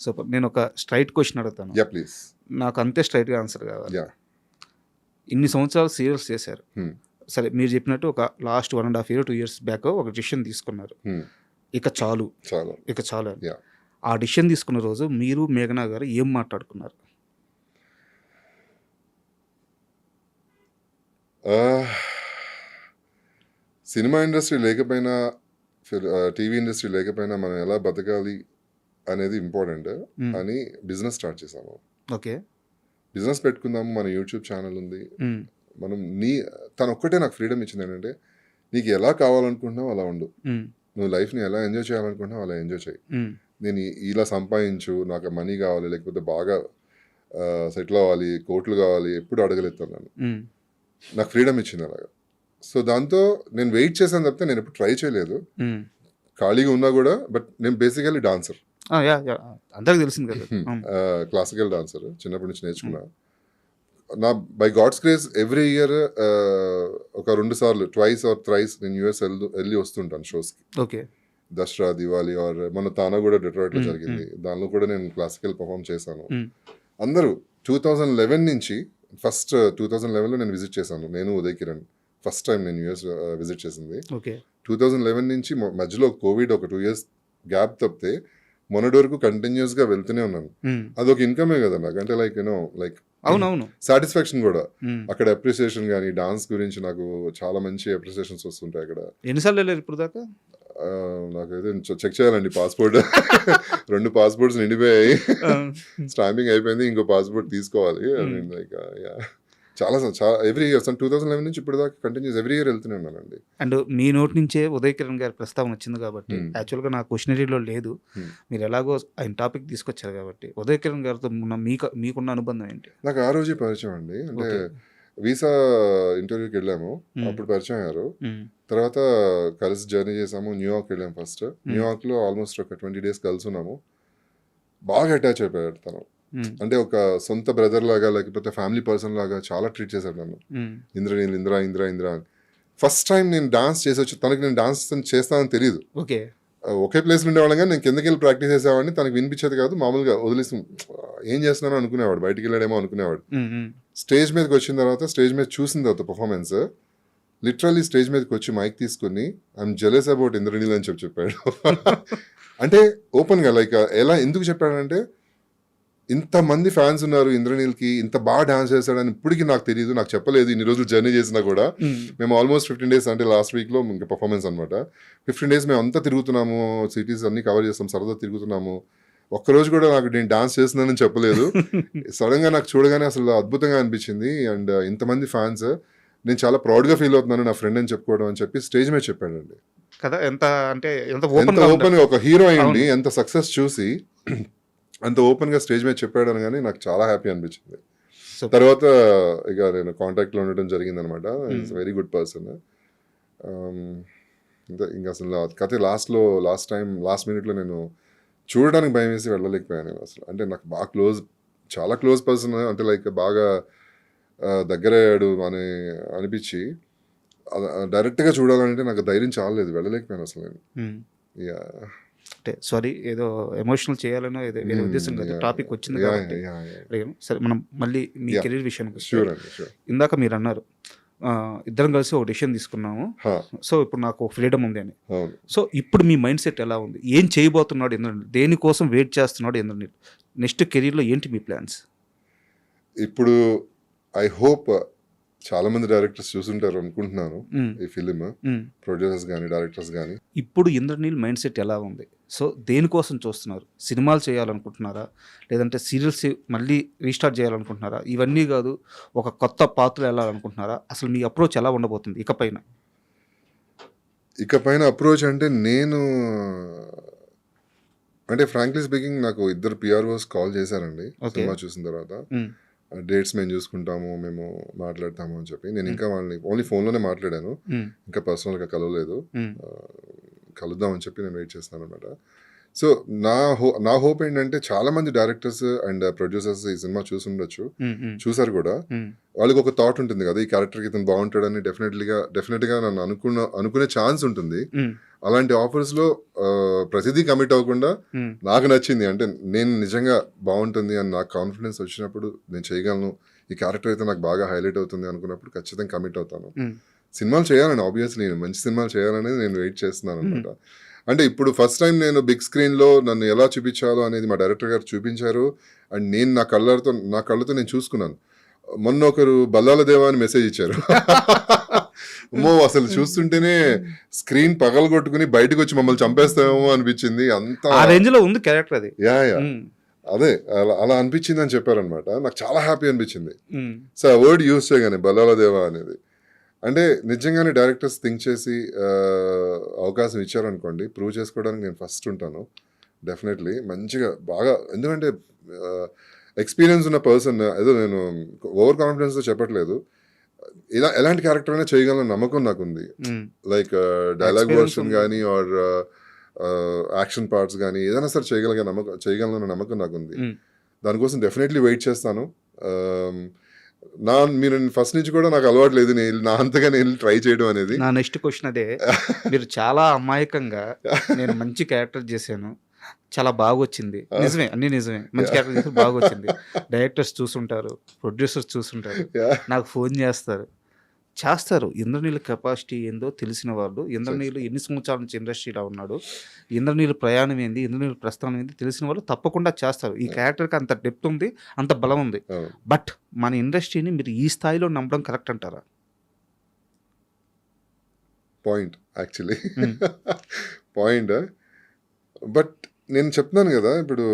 Super నేను ఒక straight question అడుగుతాను. యా ప్లీజ్ నాకు అంతే స్ట్రైట్గా ఆన్సర్ కావాలి. యా ఇన్ని సంవత్సరాలు సీరియల్స్ చేశారు. Hmm. సరే మీరు చెప్పినట్టు ఒక last one and half year two years back ఒక డిసిషన్ తీసుకున్నారు. Hmm. ఇక చాలు. చాలా. ఇక చాలు. ఆ డిసిషన్ తీసుకున్న రోజు మీరు మేఘనా గారు ఏం మాట్లాడుకున్నారు? సినిమా ఇండస్ట్రీ లేకపోయినా టీవీ ఇండస్ట్రీ లేకపోయినా మనం ఎలా బతకాలి అనేది ఇంపార్టెంట్. అని బిజినెస్ స్టార్ట్ చేసాము ఓకే బిజినెస్ పెట్టుకుందాము మన యూట్యూబ్ ఛానల్ ఉంది. మనం నీ తను ఒక్కటే నాకు ఫ్రీడమ్ ఇచ్చింది ఏంటంటే నీకు ఎలా కావాలనుకుంటున్నావు అలా ఉండు. నువ్వు లైఫ్ని ఎలా ఎంజాయ్ చేయాలనుకుంటున్నావు అలా ఎంజాయ్ చేయి. నేను ఇలా సంపాదించు నాకు మనీ కావాలి లేకపోతే బాగా సెటిల్ అవ్వాలి కోట్లు కావాలి ఎప్పుడు అడగలేదు నన్ను. నాకు ఫ్రీడమ్ ఇచ్చింది అలాగా సో దాంతో నేను వెయిట్ చేశాను తప్పితే నేను ఎప్పుడు ట్రై చేయలేదు. ఖాళీగా ఉన్నా కూడా బట్ నేను బేసికలీ డాన్సర్. అందరికి తెలిసింది కదా. Hmm. క్లాసికల్ డాన్సర్ చిన్నప్పటి నుంచి నేర్చుకున్నా నా by God's grace every year ఒక రెండు సార్లు ట్వైస్ ఆర్ థ్రైస్ నేను యూఎస్ వెళ్ళి వెళ్ళి వస్తుంటాను షోస్కి ఓకే. దసరా దివాళీ ఆర్ మన తానా కూడా డెట్రాయిట్లో Hmm, జరిగింది. దానిలో కూడా నేను క్లాసికల్ పర్ఫామ్ చేశాను. Hmm. అందరూ టూ థౌజండ్ లెవెన్ నుంచి ఫస్ట్ టూ థౌజండ్ లెవెన్లో నేను విజిట్ చేశాను. నేను ఉదయ్ కిరణ్ ఫస్ట్ టైం నేను యూఎస్ విజిట్ చేసింది. టూ థౌజండ్ లెవెన్ నుంచి మధ్యలో కోవిడ్ ఒక టూ ఇయర్స్ గ్యాప్ తప్పితే మొన్నటి వరకు కంటిన్యూస్గా వెళ్తూనే ఉన్నాను. అదొక ఇన్కమే కదా నాకు. అంటే లైక్ యూనో లైక్ అవునవును. సాటిస్ఫాక్షన్ కూడా. అక్కడ అప్రిసియేషన్ కానీ డాన్స్ గురించి నాకు చాలా మంచి అప్రిసియేషన్స్ వస్తుంటాయి అక్కడ. ఎన్నిసార్లు వెళ్ళారు ఇప్పుడు దాకా? నాకైతే చెక్ చేయాలండి పాస్పోర్ట్ రెండు పాస్పోర్ట్స్ నిండిపోయాయి. స్టాంపింగ్ అయిపోయింది ఇంకో పాస్పోర్ట్ తీసుకోవాలి. లైక్ చాలా చాలా every year two thousand eleven నుంచి ఇప్పుడు దాకా కంటిన్యూస్ ఎవ్రీ ఇయర్ వెళ్తూనే ఉన్నానండి. అండ్ మీ నోటి నుంచే ఉదయ్ కిరణ్ గారి ప్రస్తావన వచ్చింది కాబట్టి Hmm. యాక్చువల్గా నా క్వశ్చనరీలో లేదు. Hmm. మీరు ఎలాగో ఆయన టాపిక్ తీసుకొచ్చారు కాబట్టి ఉదయ్ కిరణ్ గారితో ఉన్న మీకు మీకున్న అనుబంధం ఏంటి? నాకు ఆ రోజే పరిచయం అండి. అంటే వీసా ఇంటర్వ్యూకి వెళ్ళాము. Hmm. అప్పుడు పరిచయం అయ్యారు. Hmm. తర్వాత కలిసి జర్నీ చేసాము. న్యూయార్క్ వెళ్ళాము ఫస్ట్ న్యూయార్క్లో ఆల్మోస్ట్ ఒక ట్వంటీ డేస్ కలిసి ఉన్నాము. బాగా అటాచ్ అయిపోయాడు తను. Hmm. అంటే ఒక సొంత బ్రదర్ లాగా లేకపోతే ఫ్యామిలీ పర్సన్ లాగా చాలా ట్రీట్ చేశాడు నన్ను Hmm. ఇంద్రనీల్ ఇంద్ర ఇంద్ర ఇంద్ర అని ఫస్ట్ టైం నేను డాన్స్ చేసి వచ్చి తనకి నేను డాన్స్ చేస్తానని తెలియదు ఓకే ఒకే ప్లేస్ ఉండేవాళ్ళం కానీ నేను కిందకి వెళ్ళి ప్రాక్టీస్ చేసేవాడిని తనకి వినిపించేది కాదు మామూలుగా వదిలేసి ఏం చేస్తున్నానో అనుకునేవాడు బయటికి వెళ్ళాడేమో అనుకునేవాడు Hmm. Hmm. స్టేజ్ మీదకి వచ్చిన తర్వాత స్టేజ్ మీద చూసిన తర్వాత పర్ఫార్మెన్స్ లిటరల్లీ స్టేజ్ మీదకి వచ్చి మైక్ తీసుకుని ఐఎమ్ జెలస్ అబౌట్ ఇంద్రనీల్ అని చెప్పి చెప్పాడు అంటే ఓపెన్గా లైక్ ఎలా ఎందుకు చెప్పాడంటే ఇంతమంది ఫ్యాన్స్ ఉన్నారు ఇంద్రనీల్కి ఇంత బాగా డాన్స్ చేశాడని ఇప్పటికీ నాకు తెలియదు నాకు చెప్పలేదు. ఇన్ని రోజులు జర్నీ చేసినా కూడా. మేము. ఆల్మోస్ట్ ఫిఫ్టీన్ డేస్ అంటే లాస్ట్ వీక్లో ఇంకా పర్ఫార్మెన్స్ అనమాట ఫిఫ్టీన్ డేస్ మేము అంతా తిరుగుతున్నాము సిటీస్ అన్ని కవర్ చేస్తాం సరదా తిరుగుతున్నాము. ఒక్కరోజు కూడా నాకు నేను డాన్స్ చేస్తున్నానని చెప్పలేదు. సడన్గా నాకు చూడగానే అసలు అద్భుతంగా అనిపించింది. అండ్ ఇంతమంది ఫ్యాన్స్ నేను చాలా ప్రౌడ్గా ఫీల్ అవుతున్నాను నా ఫ్రెండ్ అని చెప్పుకోవడం అని చెప్పి స్టేజ్ మీద చెప్పాడండి. కదా ఎంత అంటే ఎంత ఓపెన్ ఎంత ఓపెన్గా ఒక హీరో అయ్యండి ఎంత సక్సెస్ చూసి అంత ఓపెన్గా స్టేజ్ మీద చెప్పాడు అని నాకు చాలా హ్యాపీ అనిపించింది. తర్వాత ఇక నేను కాంటాక్ట్లో ఉండడం జరిగింది అనమాట ఇట్స్ వెరీ గుడ్ పర్సన్ ఇంకా అసలు కథ లాస్ట్లో లాస్ట్ టైం లాస్ట్ మినిట్లో నేను చూడడానికి భయం వేసి వెళ్ళలేకపోయాను నేను అసలు. అంటే నాకు బాగా క్లోజ్ చాలా క్లోజ్ పర్సన్ అంటే లైక్ బాగా దగ్గరయ్యాడు అని అనిపించి డైరెక్ట్గా చూడాలంటే నాకు ధైర్యం చాలలేదు. వెళ్ళలేకపోయాను అసలు నేను. యా అంటే సారీ ఏదో ఎమోషనల్ చేయాలనో ఏదో వేరే ఉద్దేశం కాదు. టాపిక్ వచ్చింది కాబట్టి. సరే మనం మళ్ళీ మీ. కెరీర్ విషయానికి ఇందాక మీరు అన్నారు ఇద్దరం కలిసి ఒక డెసిషన్ తీసుకున్నాము. సో ఇప్పుడు నాకు ఫ్రీడమ్ ఉంది అని. సో ఇప్పుడు మీ మైండ్ సెట్ ఎలా ఉంది? ఏం చేయబోతున్నాడు ఇంద్రనీల్? దేనికోసం వెయిట్ చేస్తున్నాడు ఇంద్రనీల్? నెక్స్ట్ కెరీర్లో ఏంటి మీ ప్లాన్స్? ఇప్పుడు ఐ హోప్ చాలా మంది డైరెక్టర్స్ చూసుంటారు అనుకుంటున్నాను ఈ ఫిలిం ప్రొడ్యూసర్స్ కానీ డైరెక్టర్స్ కానీ ఇప్పుడు ఇంద్రనీల్ మైండ్ సెట్ ఎలా ఉంది? సో దేనికోసం చూస్తున్నారు? సినిమాలు చేయాలనుకుంటున్నారా? లేదంటే సీరియల్స్ మళ్ళీ రీస్టార్ట్ చేయాలనుకుంటున్నారా? ఇవన్నీ కాదు ఒక కొత్త పాత్ర వెళ్ళాలనుకుంటున్నారా? అసలు మీ అప్రోచ్ ఎలా ఉండబోతుంది ఇకపైన? ఇక పైన అప్రోచ్ అంటే నేను అంటే ఫ్రాంక్లీ స్పీకింగ్ నాకు ఇద్దరు పిఆర్ఓస్ కాల్ చేశారండి. సినిమా చూసిన తర్వాత. డేట్స్ మేము చూసుకుంటాము మేము మాట్లాడతాము అని చెప్పి. నేను ఇంకా వాళ్ళని ఓన్లీ ఫోన్లోనే మాట్లాడాను. ఇంకా పర్సనల్గా కలవలేదు. కలుద్దామని చెప్పి నేను వెయిట్ చేస్తాను అనమాట సో నా హో నా హోప్ ఏంటంటే చాలా మంది డైరెక్టర్స్ అండ్ ప్రొడ్యూసర్స్ ఈ సినిమా చూసుండొచ్చు. మ్మ్. మ్మ్. చూసారు కూడా. వాళ్ళకి ఒక థాట్ ఉంటుంది కదా ఈ క్యారెక్టర్కి ఇతను బాగుంటాడని డెఫినెట్లీగా డెఫినెట్గా నన్ను అనుకున్న అనుకునే ఛాన్స్ ఉంటుంది. అలాంటి ఆఫర్స్లో ప్రతిదీ కమిట్ అవ్వకుండా నాకు నచ్చింది. అంటే నేను నిజంగా బాగుంటుంది అని నాకు కాన్ఫిడెన్స్ వచ్చినప్పుడు నేను చేయగలను. ఈ క్యారెక్టర్ అయితే నాకు బాగా హైలైట్ అవుతుంది అనుకున్నప్పుడు ఖచ్చితంగా కమిట్ అవుతాను. సినిమాలు చేయాలని ఆబ్వియస్లీ నేను మంచి సినిమాలు చేయాలనేది నేను వెయిట్ చేస్తున్నాను అనమాట అంటే ఇప్పుడు ఫస్ట్ టైం నేను బిగ్ స్క్రీన్లో నన్ను ఎలా చూపించాలో అనేది మా డైరెక్టర్ గారు చూపించారు. అండ్ నేను నా కళ్ళతో నా కళ్ళతో నేను చూసుకున్నాను. మొన్న ఒకరు బల్లాల దేవా అని మెసేజ్ ఇచ్చారు. అమ్మో అసలు చూస్తుంటేనే స్క్రీన్ పగలగొట్టుకుని బయటకు వచ్చి మమ్మల్ని చంపేస్తామేమో అనిపించింది. అంత ఆ రేంజ్లో ఉంది క్యారెక్టర్ అది. Yeah yeah. అదే అలా అలా అనిపించింది అని చెప్పారనమాట నాకు చాలా హ్యాపీ అనిపించింది. సో ఆ వర్డ్ యూస్ చేయగానే బలాల దేవా అనేది. అంటే నిజంగానే డైరెక్టర్స్ థింక్ చేసి అవకాశం ఇచ్చారనుకోండి ప్రూవ్ చేసుకోవడానికి నేను ఫస్ట్ ఉంటాను. డెఫినెట్లీ మంచిగా బాగా ఎందుకంటే ఎక్స్పీరియన్స్ ఉన్న పర్సన్ ఏదో నేను ఓవర్ కాన్ఫిడెన్స్తో చెప్పట్లేదు. ఇలా ఎలాంటి క్యారెక్టర్ అయినా చేయగలన నమ్మకం నాకు ఉంది ఉమ్, లైక్ డైలాగ్ వర్షన్. కానీ ఆర్ యాక్షన్ పార్ట్స్ కానీ ఏదైనా సరే చేయగలిగే నమ్మకం చేయగలన నమ్మకం నాకు ఉంది ఉమ్. దానికోసం డెఫినెట్లీ వెయిట్ చేస్తాను. నా మీరు ఫస్ట్ నుంచి కూడా నాకు అలవాటు లేదు నేను నా అంతగా నేను ట్రై చేయడం అనేది. నా నెక్స్ట్ క్వశ్చన్ అదే. మీరు చాలా అమాయకంగా నేను మంచి క్యారెక్టర్ చేశాను. చాలా బాగా వచ్చింది నిజమే అన్ని నిజమే. మంచి క్యారెక్టర్ చేసి బాగా వచ్చింది డైరెక్టర్స్ చూసుంటారు ప్రొడ్యూసర్స్ చూసుంటారు. నాకు ఫోన్ చేస్తారు. చేస్తారు. ఇంద్రనీళ్ళ కెపాసిటీ ఏందో తెలిసిన వాళ్ళు ఇంద్రనీళ్ళు ఎన్ని సంవత్సరాల నుంచి ఇండస్ట్రీలో ఉన్నాడు ఇంద్రనీళ్ళ ప్రయాణం ఏంది ఇంద్రనీళ్ళ ప్రస్థానం ఏంది తెలిసిన వాళ్ళు తప్పకుండా చేస్తారు. ఈ క్యారెక్టర్కి అంత డెప్త్ ఉంది అంత బలం ఉంది. బట్ మన ఇండస్ట్రీని మీరు ఈ స్థాయిలో నమ్మడం కరెక్ట్ అంటారా? Point actually. పాయింట్ బట్ నేను చెప్తున్నాను కదా ఇప్పుడు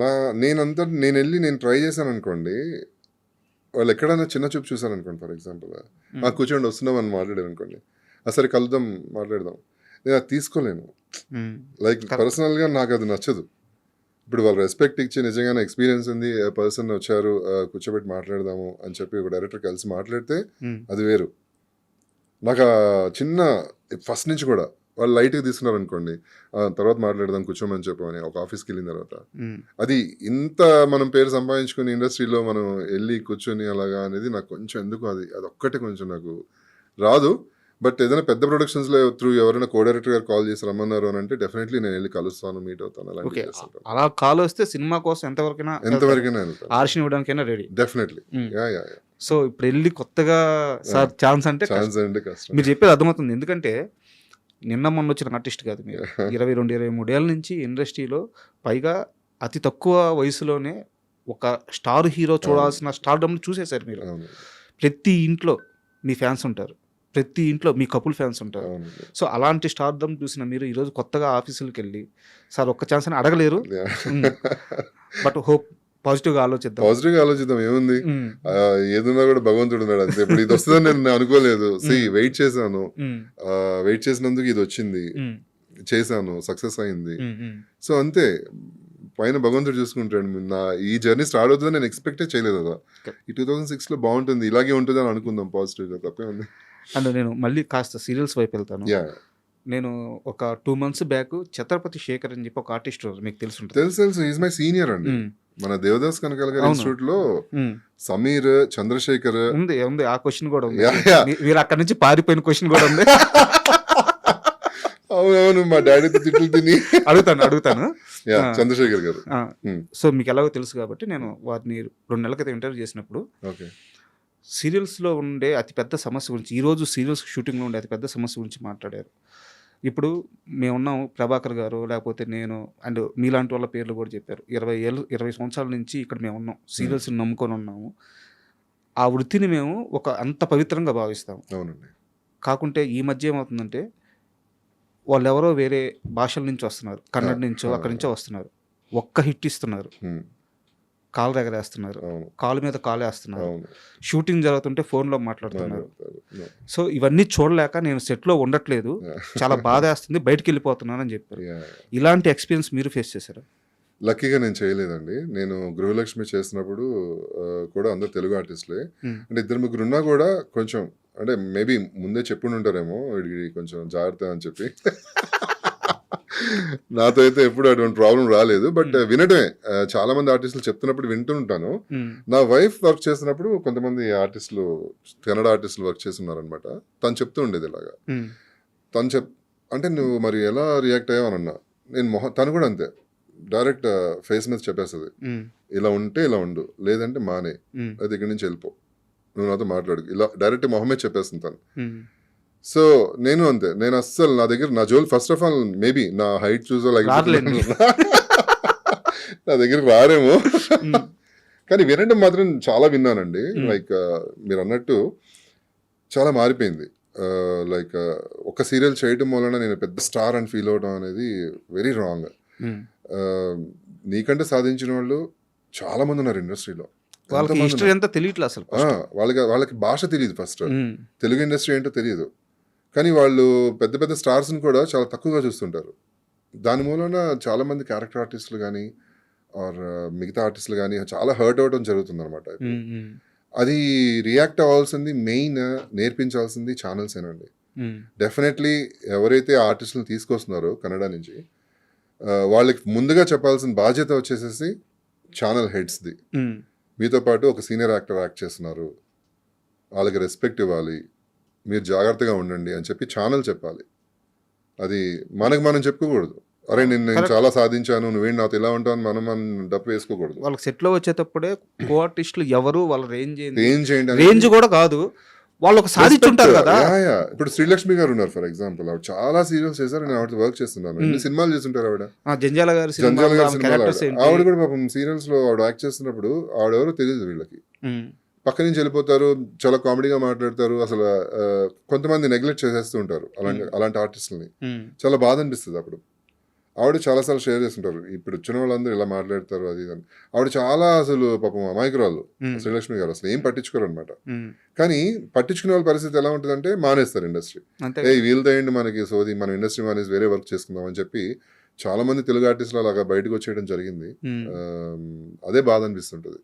నా నేనంతా నేను వెళ్ళి నేను ట్రై చేశాను అనుకోండి వాళ్ళు ఎక్కడైనా చిన్న చూపు చూసాను అనుకోండి ఫర్ ఎగ్జాంపుల్. ఆ కూర్చోండి వస్తున్నాం అని మాట్లాడారు అనుకోండి ఆ సరే కలుద్దాం మాట్లాడదాం. నేను అది తీసుకోలేను. లైక్. పర్సనల్గా నాకు అది నచ్చదు. ఇప్పుడు వాళ్ళు రెస్పెక్ట్ ఇచ్చి నిజంగానే ఎక్స్పీరియన్స్ ఉంది పర్సన్ వచ్చారు కూర్చోబెట్టి మాట్లాడదాము అని చెప్పి ఒక డైరెక్టర్ కలిసి మాట్లాడితే. అది వేరు. నాకు చిన్న ఫస్ట్ నుంచి కూడా వాళ్ళు లైట్గా తీసుకున్నారు అనుకోండి తర్వాత మాట్లాడదాం కూర్చోమని చెప్పమని ఒక ఆఫీస్కి వెళ్ళిన తర్వాత. అది ఇంత మనం పేరు సంపాదించుకుని ఇండస్ట్రీలో మనం వెళ్ళి కూర్చొని అలాగా అనేది నాకు కొంచెం ఎందుకు అది అది ఒక్కటే కొంచెం నాకు రాదు. బట్ ఏదైనా పెద్ద ప్రొడక్షన్స్లో త్రూ ఎవరైనా కో డైరెక్టర్ గారు కాల్ చేసి రమ్మన్నారు అని అంటే డెఫినెట్లీ నేను వెళ్ళి కలుస్తాను మీట్ అవుతాను చేస్తుంటాను. అలా కాల్ వస్తే సినిమా కోసం ఎంతవరకైనా ఎంతవరకైనా ఆర్షన్ ఇవ్వడానికైనా రెడీ డెఫినెట్లీ సో ఇప్పుడు వెళ్ళి కొత్తగా సార్ ఛాన్స్ అంటే. ఛాన్స్ అంటే కష్టం. మీరు చెప్పేది అర్థమవుతుంది. ఎందుకంటే నిన్న మొన్న వచ్చిన ఆర్టిస్ట్ కాదు మీరు. ఇరవై రెండు ఇరవై మూడేళ్ళ నుంచి ఇండస్ట్రీలో పైగా అతి తక్కువ వయసులోనే ఒక స్టార్ హీరో చూడాల్సిన స్టార్డమ్ చూసేశారు మీరు. ప్రతి ఇంట్లో మీ ఫ్యాన్స్ ఉంటారు. ప్రతి ఇంట్లో మీ కపుల్ ఫ్యాన్స్ ఉంటారు. సో అలాంటి స్టార్డమ్ చూసిన మీరు ఈరోజు కొత్తగా ఆఫీసులకు వెళ్ళి సార్ ఒక్క ఛాన్స్ అని అడగలేరు. బట్ హోప్ పాజిటివ్గా ఆలోచిద్దాం. పాజిటివ్గా ఆలోచిద్దాం ఏముంది? ఏదున్నా కూడా భగవంతుడు ఉన్నాడు అంతే. ఇప్పుడు ఇది వస్తుందని నేను అనుకోలేదు. సి. వెయిట్ చేశాను. వెయిట్ చేసినందుకు ఇది వచ్చింది. చేశాను సక్సెస్ అయింది. సో అంతే. పైన భగవంతుడు చూసుకుంటాడు నా ఈ జర్నీ స్టార్ట్ అవుతుందని నేను ఎక్స్పెక్టే చేయలేదు కదా. ఈ టూ థౌసండ్ సిక్స్లో బాగుంటుంది ఇలాగే ఉంటుంది అని అనుకుందాం పాజిటివ్గా తప్పే ఉంది. అండ్ నేను మళ్ళీ కాస్త సీరియల్స్ వైపు వెళ్తాను. నేను ఒక two months back Chatrapathi Shekar అని చెప్పి ఒక ఆర్టిస్ట్ మీకు తెలుసుంటుంది. తెలుసు తెలుసు. ఈజ్ మై సీనియర్ అండి. మన దేవదాస్ కనకాల గారి అవును. ఇన్స్టిట్యూట్లో. సమీర్ చంద్రశేఖర్. ఉంది ఉంది. ఆ క్వశ్చన్ కూడా ఉంది. మీరు అక్కడ నుంచి పారిపోయిన క్వశ్చన్ కూడా ఉంది. అవునవును మా డాడీతో తిట్లు తిని. అడుగుతాను అడుగుతాను. చంద్రశేఖర్ గారు. సో మీకు ఎలాగో తెలుసు కాబట్టి నేను వారిని రెండు నెలల క్రితం ఇంటర్వ్యూ చేసినప్పుడు ఓకే. సీరియల్స్లో ఉండే అతిపెద్ద సమస్య గురించి ఈరోజు సీరియల్స్ షూటింగ్లో ఉండే అతిపెద్ద సమస్య గురించి మాట్లాడారు. ఇప్పుడు మేమున్నాం ప్రభాకర్ గారు లేకపోతే నేను అండ్ మీలాంటి వాళ్ళ పేర్లు కూడా చెప్పారు. ఇరవై ఏళ్ళు ఇరవై సంవత్సరాల నుంచి ఇక్కడ మేము. ఉన్నాం సీరియల్స్ నమ్ముకొని ఉన్నాము. ఆ వృత్తిని మేము ఒక అంత పవిత్రంగా భావిస్తాము అవునండి. కాకుంటే ఈ మధ్య ఏమవుతుందంటే వాళ్ళు ఎవరో వేరే భాషల నుంచి వస్తున్నారు. కన్నడ నుంచో. అక్కడి నుంచో వస్తున్నారు. ఒక్క హిట్ ఇస్తున్నారు. కాలు ఎగరేస్తున్నారు అవును. కాలు మీద కాలు వేస్తున్నారు షూటింగ్ జరుగుతుంటే ఫోన్లో మాట్లాడుతున్నారు. సో ఇవన్నీ చూడలేక నేను సెట్లో ఉండట్లేదు. చాలా బాధ వేస్తుంది బయటికి వెళ్ళిపోతున్నాను అని చెప్పారు. ఇలాంటి ఎక్స్పీరియన్స్ మీరు ఫేస్ చేశారు? లక్కీగా నేను చేయలేదండి. నేను గృహలక్ష్మి చేసినప్పుడు కూడా అందరు తెలుగు ఆర్టిస్టులే. అంటే ఇద్దరు ముగ్గురు ఉన్నా కూడా కొంచెం అంటే మేబీ ముందే చెప్పుండి ఉంటారేమో కొంచెం జాగ్రత్త అని చెప్పి. నాతో అయితే ఎప్పుడు అటువంటి ప్రాబ్లం రాలేదు బట్ వినటమే. ఆ, చాలా మంది ఆర్టిస్టులు చెప్తున్నప్పుడు వింటుంటాను. ఉమ్, నా వైఫ్ వర్క్ చేసినప్పుడు కొంతమంది ఆర్టిస్టులు కన్నడ ఆర్టిస్టులు వర్క్ చేస్తున్నారనమాట తను చెప్తూ ఉండేది ఇలాగా. ఉమ్, తను చెప్ అంటే నువ్వు మరి ఎలా రియాక్ట్ అయ్యావు అని అన్నా. నేను మొహ తను కూడా అంతే. డైరెక్ట్ ఫేస్ మీద చెప్పేస్తుంది. ఇలా ఉంటే ఇలా ఉండు లేదంటే మానే. అది ఇక్కడి నుంచి వెళ్ళిపో. నువ్వు నాతో మాట్లాడు ఇలా డైరెక్ట్ మొహమే చెప్పేస్తుంది తను. సో నేను అంతే. నేను అస్సలు నా దగ్గర నా జోల్ ఫస్ట్ ఆఫ్ ఆల్ మేబీ నా హైట్ చూసో రారులేండి. నా దగ్గర రారేమో. కానీ వినడం మాత్రం చాలా విన్నానండి. లైక్ మీరు అన్నట్టు చాలా మారిపోయింది. లైక్ ఒక సీరియల్ చేయడం వలన నేను పెద్ద స్టార్ అని ఫీల్ అవడం అనేది వెరీ రాంగ్. నీకంటే సాధించిన వాళ్ళు చాలా మంది ఉన్నారు ఇండస్ట్రీలో వాళ్ళకి హిస్టరీ అంతా తెలియట్లే అసలు వాళ్ళకి వాళ్ళకి భాష తెలియదు ఫస్ట్ తెలుగు ఇండస్ట్రీ ఏంటో తెలియదు. కానీ వాళ్ళు పెద్ద పెద్ద స్టార్స్ని కూడా చాలా తక్కువగా చూస్తుంటారు. దాని మూలన చాలా మంది క్యారెక్టర్ ఆర్టిస్టులు కానీ ఆర్ మిగతా ఆర్టిస్టులు కానీ చాలా హర్ట్ అవ్వడం జరుగుతుంది అనమాట అది రియాక్ట్ అవ్వాల్సింది మెయిన్ నేర్పించాల్సింది ఛానల్స్ ఏనండి. డెఫినెట్లీ ఎవరైతే ఆర్టిస్టులను తీసుకొస్తున్నారో కన్నడ నుంచి వాళ్ళకి ముందుగా చెప్పాల్సిన బాధ్యత వచ్చేసేసి ఛానల్ హెడ్స్ది. మీతో పాటు ఒక సీనియర్ యాక్టర్ యాక్ట్ చేస్తున్నారు. వాళ్ళకి రెస్పెక్ట్ ఇవ్వాలి. మీరు జాగ్రత్తగా ఉండండి అని చెప్పి ఛానల్ చెప్పాలి. అది మనకు మనం చెప్పుకోకూడదు. అరే నేను నేను. చాలా సాధించాను నువ్వేం నాతో ఇలా ఉంటావు మనం మనం డప్పు వేసుకోకూడదు. వాళ్ళకి సెట్లో వచ్చేటప్పుడే కో ఆర్టిస్టులు ఎవరు వాళ్ళ రేంజ్ ఏం చేయండి రేంజ్ కూడా కాదు. వాళ్ళు ఒక సాధించుంటారు. కదా. ఇప్పుడు శ్రీలక్ష్మి గారు ఉన్నారు ఫర్ ఎగ్జాంపుల్ ఆవిడ చాలా సీరియల్స్ చేశారు నేను ఆవిడ వర్క్ చేస్తున్నాను. ఎన్ని Hmm. సినిమాలు చేస్తుంటారు ఆవిడ? జంజాల గారి జంజాల గారి సినిమాలు ఆవిడ. ఆవిడ కూడా పాపం సీరియల్స్లో ఆవిడ యాక్ట్ చేస్తున్నప్పుడు ఆవిడెవరో తెలియదు వీళ్ళకి. పక్క నుంచి వెళ్ళిపోతారు చాలా కామెడీగా మాట్లాడతారు అసలు కొంతమంది నెగ్లెక్ట్ చేసేస్తూ ఉంటారు అలాంటి అలాంటి ఆర్టిస్టులని చాలా బాధ అనిపిస్తుంది అప్పుడు. ఆవిడ చాలాసార్లు షేర్ చేస్తుంటారు ఇప్పుడు వచ్చిన వాళ్ళందరూ ఇలా మాట్లాడతారు అది ఇది అని. ఆవిడ చాలా అసలు పాపం అమాయకురాలు శ్రీలక్ష్మి గారు అసలు ఏం పట్టించుకోరు అనమాట కానీ పట్టించుకునే వాళ్ళ పరిస్థితి ఎలా ఉంటుందంటే మానేస్తారు ఇండస్ట్రీ ఏ ఏంటి మనకి సోది మన ఇండస్ట్రీ మానేసి వేరే వర్క్ చేసుకుందాం అని చెప్పి చాలా మంది తెలుగు ఆర్టిస్టులు అలాగా బయటకు వచ్చేయడం జరిగింది. అదే బాధ అనిపిస్తుంటుంది.